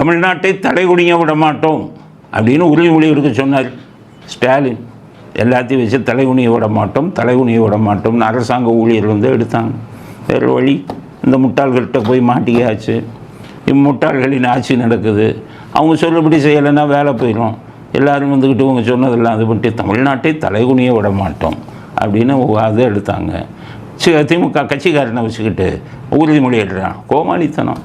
தமிழ்நாட்டை தலைகுனிய விட மாட்டோம் அப்படின்னு உறுதிமொழி எடுக்க சொன்னார். ஸ்டாலின் எல்லாத்தையும் வச்சு தலைகுனிய விட மாட்டோம் தலைகுனிய விட மாட்டோம்னு அரசாங்க ஊழியர் வந்து எடுத்தாங்க. வேறு வழி இந்த முட்டாள்கள்கிட்ட போய் மாட்டிக்காச்சு இம்முட்டாள்களின் ஆட்சி நடக்குது. அவங்க சொல்லபடி செய்யலைன்னா வேலை போயிடும். எல்லாரும் வந்துக்கிட்டு இவங்க சொன்னதெல்லாம் அது பண்ணிட்டு தமிழ்நாட்டை தலைகுனிய விட மாட்டோம் அப்படின்னு அதை எடுத்தாங்க. சி திமுக கட்சிக்காரனை வச்சுக்கிட்டு உறுதிமொழி எடுறான் கோமாளித்தனம்.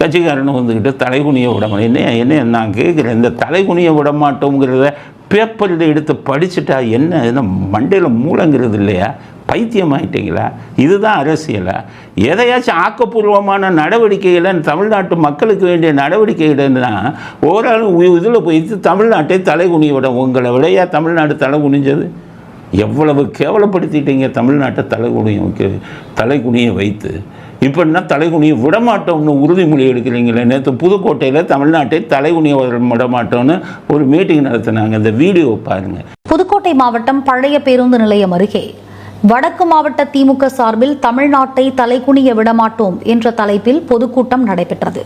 கட்சிக்காரன் வந்துக்கிட்டு தலைகுனிய விட என்ன என்ன நான் கேட்குறேன் இந்த தலைகுனிய விட மாட்டோங்கிறத பேப்பரில் எடுத்து படிச்சுட்டா என்ன? என்ன மண்டையில் மூளைங்கிறது இல்லையா? பைத்தியம் பைத்தியமாயிட்டீங்களா? இதுதான் அரசியலா. எதையாச்சும் ஆக்கப்பூர்வமான நடவடிக்கைகளை தமிழ்நாட்டு மக்களுக்கு வேண்டிய நடவடிக்கைகள்னா ஓராள் இதில் போய் தமிழ்நாட்டை தலைகுனிய விட உங்களை விடையா தமிழ்நாடு தலை குனிஞ்சது எவ்வளவு கேவலப்படுத்திட்டீங்க தமிழ்நாட்டை தலைகுனிய தலைகுனியை வைத்து. இப்படின்னா தலைகுனியை விடமாட்டோம்னு உறுதிமொழி எடுக்கிறீங்களே. நேற்று புதுக்கோட்டையில் தமிழ்நாட்டை தலைகுனியை விடமாட்டோம்னு ஒரு மீட்டிங் நடத்தினாங்க. இந்த வீடியோ பாருங்கள் புதுக்கோட்டை மாவட்டம் பழைய பேருந்து நிலையம் அருகே. வடக்கு மாவட்ட திமுக சார்பில் தமிழ்நாட்டை தலைகுனிய விடமாட்டோம் என்ற தலைப்பில் பொதுக்கூட்டம் நடைபெற்றது.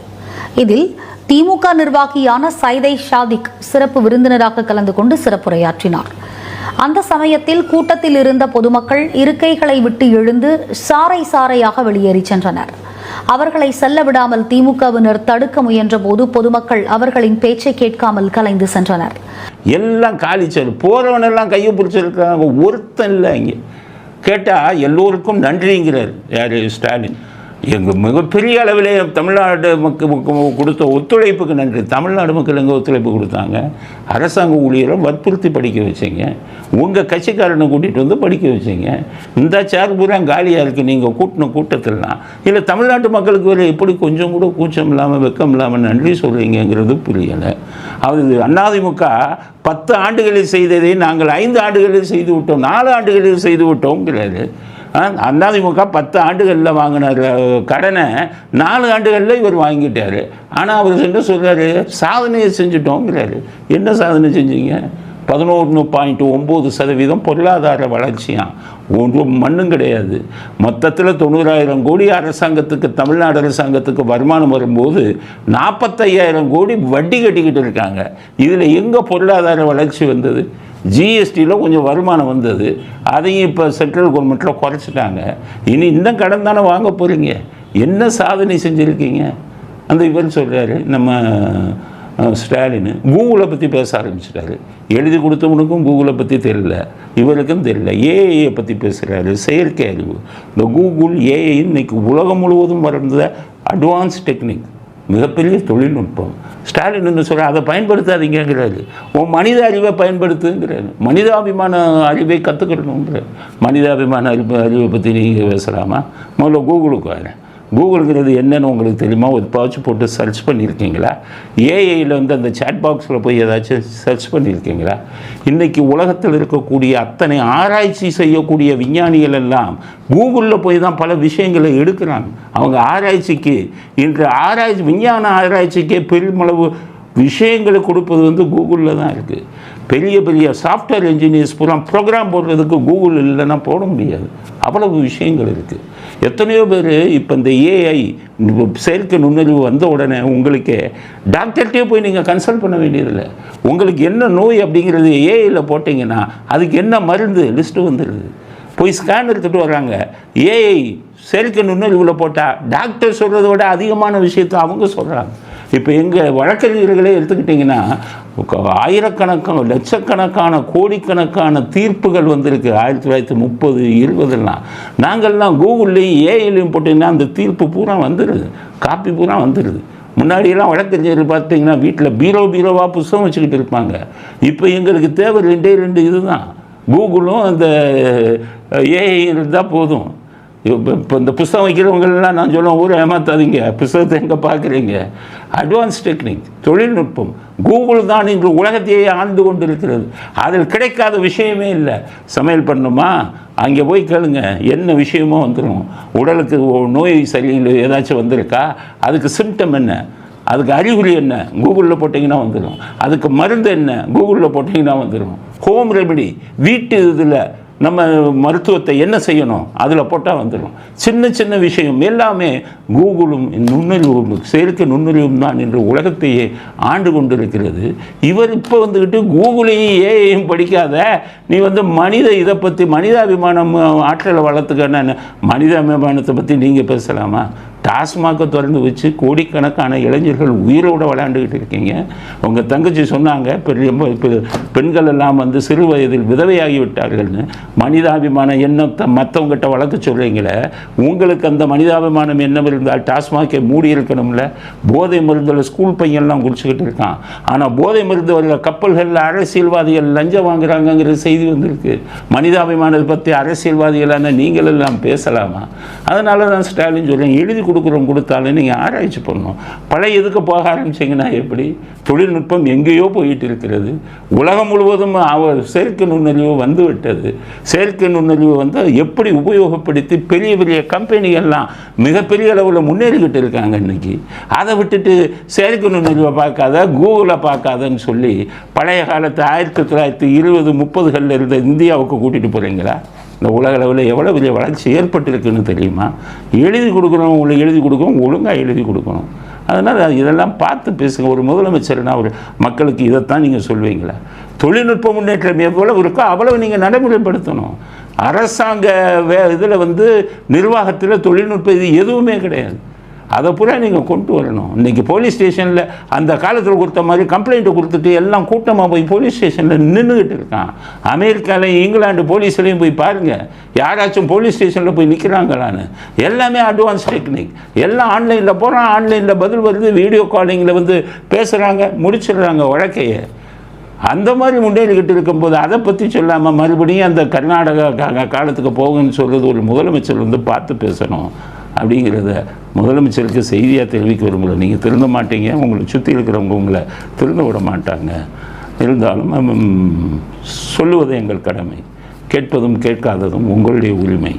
இதில் திமுக நிர்வாகியான சைதை ஷாதிக் சிறப்பு விருந்தினராக கலந்து கொண்டு சிறப்புரையாற்றினார். அந்த சமயத்தில் கூட்டத்தில் இருந்த பொதுமக்கள் இருக்கைகளை விட்டு எழுந்து சாறை சாறையாக வெளியேறி சென்றனர். அவர்களை செல்ல விடாமல் திமுகவினர் தடுக்க முயன்றபோது பொதுமக்கள் அவர்களின் பேச்சை கேட்காமல் கலைந்து சென்றனர். எல்லாம் காலி சொல் போறவன் எல்லாம் கையை பிடிச்சிருக்காங்க. ஒருத்தன் இல்லை இங்கே. கேட்டால் எல்லோருக்கும் நன்றிங்கிறார் யார் ஸ்டாலின். எங்கள் மிகப்பெரிய அளவில் தமிழ்நாடு மக்கள் கொடுத்த ஒத்துழைப்புக்கு நன்றி. தமிழ்நாடு மக்கள் எங்கள் ஒத்துழைப்பு கொடுத்தாங்க? அரசாங்க ஊழியரை வற்புறுத்தி படிக்க வச்சிங்க. உங்கள் கட்சிக்காரனை கூட்டிகிட்டு வந்து படிக்க வச்சிங்க. இந்த சேர் பூரா காலியாக இருக்குது நீங்கள் கூட்டின கூட்டத்தில்லாம். இல்லை தமிழ்நாட்டு மக்களுக்கு வேறு எப்படி கொஞ்சம் கூட கூச்சம் இல்லாமல் வெக்கம் இல்லாமல் நன்றி சொல்கிறீங்கிறது புரியலை. அது அதிமுக பத்து ஆண்டுகளில் செய்ததை நாங்கள் ஐந்து ஆண்டுகளில் செய்து விட்டோம். நாலு ஆண்டுகளில் செய்து விட்டோங்கிறாரு. அதிமுக பத்து ஆண்டுகளில் வாங்கின கடனை நாலு ஆண்டுகளில் இவர் வாங்கிட்டார். ஆனால் அவர் என்ன சொல்கிறாரு சாதனையை செஞ்சுட்டோங்கிறாரு. என்ன சாதனை செஞ்சீங்க? பதினொன்று பாயிண்ட் ஒம்பது சதவீதம் பொருளாதார வளர்ச்சியாம் ஒன்றும் மண்ணும் கிடையாது. மொத்தத்தில் தொண்ணூறாயிரம் கோடி அரசாங்கத்துக்கு தமிழ்நாடு அரசாங்கத்துக்கு வருமானம் வரும்போது நாற்பத்தையாயிரம் கோடி வட்டி கட்டிக்கிட்டு இருக்காங்க. இதில் எங்கே பொருளாதார வளர்ச்சி வந்தது? ஜிஎஸ்டியில் கொஞ்சம் வருமானம் வந்தது. அதையும் இப்போ சென்ட்ரல் கவர்மெண்ட்டில் குறைச்சிட்டாங்க. இனி இந்த கடன் தானே வாங்க போகிறீங்க என்ன சாதனை செஞ்சுருக்கீங்க? அந்த இவர் சொல்கிறாரு நம்ம ஸ்டாலின் கூகுளை பற்றி பேச ஆரம்பிச்சிட்டாரு. எழுதி கொடுத்தவனுக்கும் கூகுளை பற்றி தெரியல. இவருக்கும் தெரியல. ஏஐயை பற்றி பேசுகிறாரு செயற்கை அறிவு. இந்த கூகுள் ஏஐ இன்னைக்கு உலகம் முழுவதும் வளர்ந்த அட்வான்ஸ் டெக்னிக் மிகப்பெரிய தொழில்நுட்பம். ஸ்டாலின் என்ன சொல்ற அதை பயன்படுத்தாதீங்கிறாரு உன் மனித அறிவை பயன்படுத்துங்கிறாரு. மனிதாபிமான அறிவை கற்றுக்கணுங்கிறார் மனிதாபிமான அறிவு அறிவை பற்றி நீங்கள் பேசலாமா? முதல்ல கூகுளுக்கு வரேன். கூகுளுங்கிறது என்னென்னு உங்களுக்கு தெரியுமா? ஒரு பாச்சு போட்டு சர்ச் பண்ணியிருக்கீங்களா? ஏஐயில் வந்து அந்த சேட் பாக்ஸில் போய் ஏதாச்சும் சர்ச் பண்ணியிருக்கீங்களா? இன்றைக்கி உலகத்தில் இருக்கக்கூடிய அத்தனை ஆராய்ச்சி செய்யக்கூடிய விஞ்ஞானிகள் எல்லாம் கூகுளில் போய் தான் பல விஷயங்களை எடுக்கிறாங்க. அவங்க ஆராய்ச்சிக்கு இன்று ஆராய்ச்சி விஞ்ஞான ஆராய்ச்சிக்கே பெருமளவு விஷயங்களை கொடுப்பது வந்து கூகுளில் தான் இருக்குது பெரிய பெரிய சாஃப்ட்வேர் இன்ஜினியர்ஸ் பூரா ப்ரோக்ராம் போடுறதுக்கு கூகுள் இல்லைன்னா போட முடியாது. அவ்வளவு விஷயங்கள் இருக்குது எத்தனையோ பேர் இப்போ இந்த ஏஐ செயற்கை நுண்ணறிவு வந்த உடனே உங்களுக்கு டாக்டர்கிட்டே போய் நீங்கள் கன்சல்ட் பண்ண வேண்டியதில்லை. உங்களுக்கு என்ன நோய் அப்படிங்கிறது ஏஐயில் போட்டிங்கன்னா அதுக்கு என்ன மருந்து லிஸ்ட்டு வந்துடுது போய் ஸ்கேன் எடுத்துகிட்டு வர்றாங்க. ஏஐ செயற்கை நுண்ணறிவில் போட்டால் டாக்டர் சொல்கிறத விட அதிகமான விஷயத்தை அவங்க சொல்கிறாங்க இப்போ எங்கள் வழக்கறிஞர்களே எடுத்துக்கிட்டிங்கன்னா ஆயிரக்கணக்கான லட்சக்கணக்கான கோடிக்கணக்கான தீர்ப்புகள் வந்திருக்கு. ஆயிரத்தி தொள்ளாயிரத்தி முப்பது இருபதெல்லாம் நாங்கள்லாம் கூகுள்லேயும் ஏஐலையும் போட்டிங்கன்னா அந்த தீர்ப்பு பூரா வந்துடுது காப்பி பூரா வந்துடுது முன்னாடியெல்லாம் வழக்கறிஞர் பார்த்தீங்கன்னா வீட்டில் பீரோ பீரோவாக புஸ்தகம் வச்சுக்கிட்டு இருப்பாங்க. இப்போ எங்களுக்கு தேவை ரெண்டே ரெண்டு இதுதான். கூகுளும் அந்த ஏஐ இருந்தால் போதும். இப்போ இந்த புஸ்தகம் வைக்கிறவங்களெல்லாம் நான் சொல்லுவேன் ஊரை ஏமாத்தாதீங்க. புஸ்தகத்தை எங்கே பார்க்குறீங்க? அட்வான்ஸ் டெக்னிக் தொழில்நுட்பம். கூகுள் தான் இன்று உலகத்தையே ஆண்டு கொண்டு இருக்கிறது அதில் கிடைக்காத விஷயமே இல்லை. சமையல் பண்ணணுமா? அங்கே போய் கேளுங்க. என்ன விஷயமோ வந்துடும் உடலுக்கு நோய் சரியில்லை ஏதாச்சும் வந்திருக்கா? அதுக்கு சிம்டம் என்ன? அதுக்கு அறிகுறி என்ன? கூகுளில் போட்டிங்கன்னா வந்துடும் அதுக்கு மருந்து என்ன? கூகுளில் போட்டிங்கன்னா வந்துடும் ஹோம் ரெமெடி வீட்டு இதில் நம்ம மருத்துவத்தை என்ன செய்யணும்? அதில் போட்டால் வந்துடும் சின்ன சின்ன விஷயம் எல்லாமே கூகுளும் நுண்ணறிவும் செயற்கை நுண்ணறிவும் தான் என்று உலகத்தையே ஆண்டு கொண்டிருக்கிறது. இவர் இப்போ வந்துக்கிட்டு கூகுளையும் ஏஐயும் படிக்காத நீ வந்து மனித இதை பற்றி மனிதாபிமானம் ஆற்றலை வளர்த்துக்கன்னு மனிதாபிமானத்தை பற்றி நீங்கள் பேசலாமா? டாஸ்மாக திறந்து வச்சு கோடிக்கணக்கான இளைஞர்கள் உயிரோடு விளையாண்டுக்கிட்டு இருக்கீங்க. உங்கள் தங்கச்சி சொன்னாங்க பெரிய பெண்கள் எல்லாம் வந்து சிறு வயதில் விதவையாகி விட்டார்கள்னு மனிதாபிமான எண்ணத்தை மற்றவங்ககிட்ட வளர்க்க சொல்கிறீங்களே உங்களுக்கு அந்த மனிதாபிமானம் எண்ணம் இருந்தால் டாஸ்மாகை மூடி இருக்கணும்ல? போதை மருந்தில் ஸ்கூல் பையன்லாம் குடிச்சுக்கிட்டு இருக்கான். ஆனால் போதை மருந்து வர கப்பல்களில் அரசியல்வாதிகள் லஞ்சம் வாங்குறாங்கங்கிற செய்தி வந்திருக்கு. மனிதாபிமானத்தை பற்றி அரசியல்வாதிகளான நீங்கள் எல்லாம் பேசலாமா? அதனால தான் ஸ்டாலின் சொல்கிறேன் எழுதி கொடுக்குறோம் கொடுத்தாலும் நீங்கள் ஆராய்ச்சி பண்ணணும். பழைய இதுக்கு போக ஆரம்பிச்சிங்கன்னா எப்படி? தொழில்நுட்பம் எங்கேயோ போயிட்டு இருக்கிறது. உலகம் முழுவதும் அவர் செயற்கை நுண்ணறிவு வந்து விட்டது. செயற்கை நுண்ணறிவு வந்து எப்படி உபயோகப்படுத்தி பெரிய பெரிய கம்பெனிகள்லாம் மிகப்பெரிய அளவில் முன்னேறிக்கிட்டு இருக்காங்க இன்னைக்கு. அதை விட்டுட்டு செயற்கை நுண்ணறிவை பார்க்காத கூகுளை பார்க்காதன்னு சொல்லி பழைய காலத்து ஆயிரத்தி தொள்ளாயிரத்தி இருபது முப்பதுகளில் இருந்த இந்தியாவுக்கு கூட்டிகிட்டு போகிறீங்களா இந்த உலக அளவில் எவ்வளோ பெரிய வளர்ச்சி ஏற்பட்டிருக்குன்னு தெரியுமா? எழுதி கொடுக்குறோம் உங்களுக்கு எழுதி கொடுக்கணும் ஒழுங்காக எழுதி கொடுக்கணும். அதனால் இதெல்லாம் பார்த்து பேசுங்க. ஒரு முதலமைச்சர்னா ஒரு மக்களுக்கு இதைத்தான் நீங்கள் சொல்வீங்களா. தொழில்நுட்ப முன்னேற்றம் எவ்வளவு இருக்கோ அவ்வளவு நீங்கள் நடைமுறைப்படுத்தணும். அரசாங்க வே இதில் வந்து நிர்வாகத்தில் தொழில்நுட்ப இது எதுவுமே கிடையாது. அதை பூரா நீங்கள் கொண்டு வரணும். இன்றைக்கி போலீஸ் ஸ்டேஷனில் அந்த காலத்தில் கொடுத்த மாதிரி கம்ப்ளைண்ட்டை கொடுத்துட்டு எல்லாம் கூட்டமாக போய் போலீஸ் ஸ்டேஷனில் நின்றுக்கிட்டு இருக்கான். அமெரிக்காலையும் இங்கிலாந்து போலீஸ்லையும் போய் பாருங்கள் யாராச்சும் போலீஸ் ஸ்டேஷனில் போய் நிற்கிறாங்களான்னு எல்லாமே அட்வான்ஸ் டெக்னிக் எல்லாம் ஆன்லைனில் போகிறான் ஆன்லைனில் பதில் வருது வீடியோ காலிங்கில் வந்து பேசுகிறாங்க முடிச்சிடுறாங்க வழக்கையை. அந்த மாதிரி முன்னேறிக்கிட்டு இருக்கும்போது அதை பற்றி சொல்லாமல் மறுபடியும் அந்த கர்நாடகா காலத்துக்கு போகுன்னு சொல்கிறது ஒரு முதலமைச்சர் வந்து பார்த்து பேசணும். அப்படிங்கிறத முதலமைச்சருக்கு செய்தியாக தெரிவிக்க விரும்பல. நீங்கள் திருந்த மாட்டீங்க உங்களை சுற்றி இருக்கிறவங்க உங்களை திருந்த விட மாட்டாங்க. இருந்தாலும் சொல்லுவது எங்கள் கடமை. கேட்பதும் கேட்காததும் உங்களுடைய உரிமை.